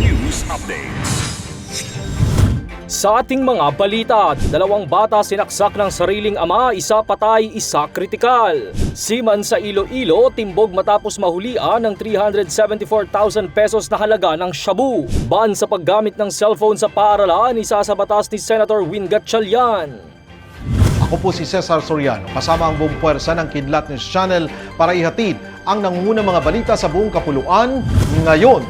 News Updates. Sa ating mga balita, dalawang bata sinaksak ng sariling ama, isa patay, isa kritikal. Siman sa Iloilo, timbog matapos mahulian ng 374,000 pesos na halaga ng shabu. Ban sa paggamit ng cellphone sa paaralan, isa sa batas ni Senator Win Gatchalian. Ako po si Cesar Soriano, kasama ang buong puwersa ng Kidlat News Channel para ihatid ang nangungunang mga balita sa buong kapuluan ngayon.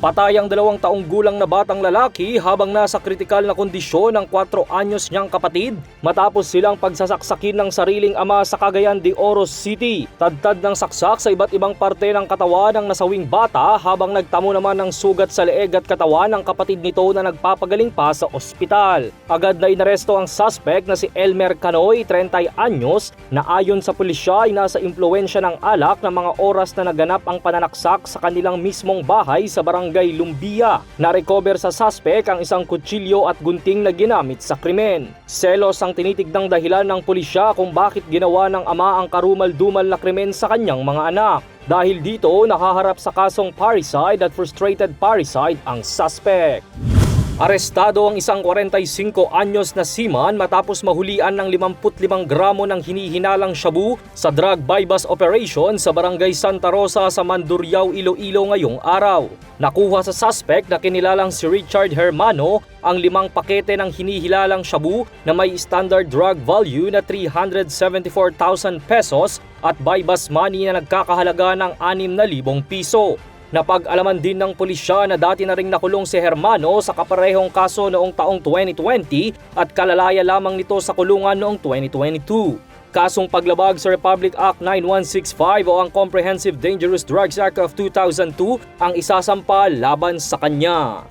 Patay ang dalawang taong gulang na batang lalaki habang nasa kritikal na kondisyon ng 4 anyos niyang kapatid matapos silang pagsasaksakin ng sariling ama sa Cagayan de Oro City. Tadtad ng saksak sa iba't ibang parte ng katawan ng nasawing bata habang nagtamo naman ng sugat sa leeg at katawan ng kapatid nito na nagpapagaling pa sa ospital. Agad na inaresto ang suspect na si Elmer Canoy, 30 anyos, na ayon sa pulisya ay nasa impluensya ng alak ng mga oras na naganap ang pananaksak sa kanilang mismong bahay sa barangay Lumbia. Na-recover sa suspect ang isang kutsilyo at gunting na ginamit sa krimen. Selos ang tinitigdang dahilan ng pulisya kung bakit ginawa ng ama ang karumal-dumal na krimen sa kanyang mga anak. Dahil dito, nakaharap sa kasong parricide at frustrated parricide ang suspect. Arestado ang isang 45 anyos na seaman matapos mahulian ng 55 gramo ng hinihinalang shabu sa drug bypass operation sa barangay Santa Rosa sa Mandurriao, Iloilo ngayong araw. Nakuha sa suspect na kinilalang si Richard Hermano ang limang pakete ng hinihilalang shabu na may standard drug value na 374,000 pesos at bypass money na nagkakahalaga ng 6,000 piso. Napag-alaman din ng pulisya na dati na ring nakulong si Hermano sa kaparehong kaso noong taong 2020 at kalalaya lamang nito sa kulungan noong 2022. Kasong paglabag sa Republic Act 9165 o ang Comprehensive Dangerous Drugs Act of 2002 ang isasampa laban sa kanya.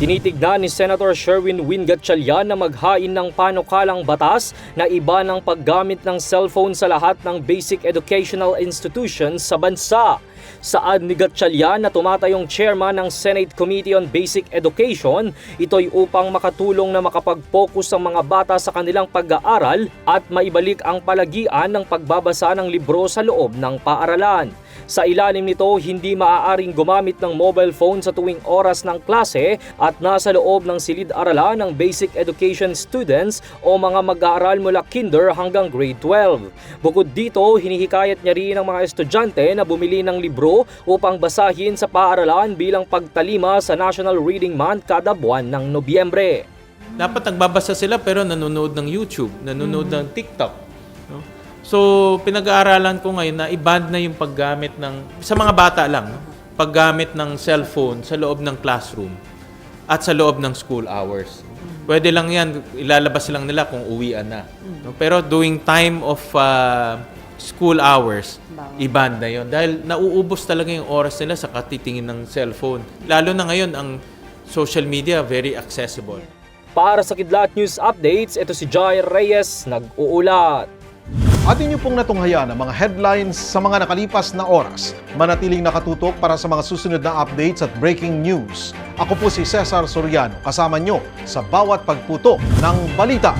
Tinitignan ni Senator Sherwin Win Gatchalian na maghain ng panukalang batas na iba ng paggamit ng cellphone sa lahat ng basic educational institutions sa bansa. Saad ni Gatchalian na tumatayong chairman ng Senate Committee on Basic Education, ito'y upang makatulong na makapag-focus ang mga bata sa kanilang pag-aaral at maibalik ang palagian ng pagbabasa ng libro sa loob ng paaralan. Sa ilalim nito, hindi maaaring gumamit ng mobile phone sa tuwing oras ng klase at nasa loob ng silid-aralan ng basic education students o mga mag-aaral mula kinder hanggang grade 12. Bukod dito, hinihikayat niya rin ang mga estudyante na bumili ng libro upang basahin sa paaralan bilang pagtalima sa National Reading Month kada buwan ng Nobyembre. dapat nagbabasa sila pero nanonood ng YouTube, nanonood ng TikTok. No? So, pinag-aaralan ko ngayon na i-ban na yung paggamit ng, sa mga bata lang, no? paggamit ng cellphone sa loob ng classroom at sa loob ng school hours. Pwede lang yan, ilalabas lang nila kung uwian na. No? Pero during time of uh, school hours, i-ban na yon Dahil nauubos talaga yung oras nila sa katitingin ng cellphone. Lalo na ngayon, ang social media very accessible. Para sa Kidlat News Updates, ito si Jai Reyes, nag-uulat. At inyo pong natunghayan ang mga headlines sa mga nakalipas na oras. Manatiling nakatutok para sa mga susunod na updates at breaking news. Ako po si Cesar Soriano, kasama nyo sa bawat pagputok ng balita.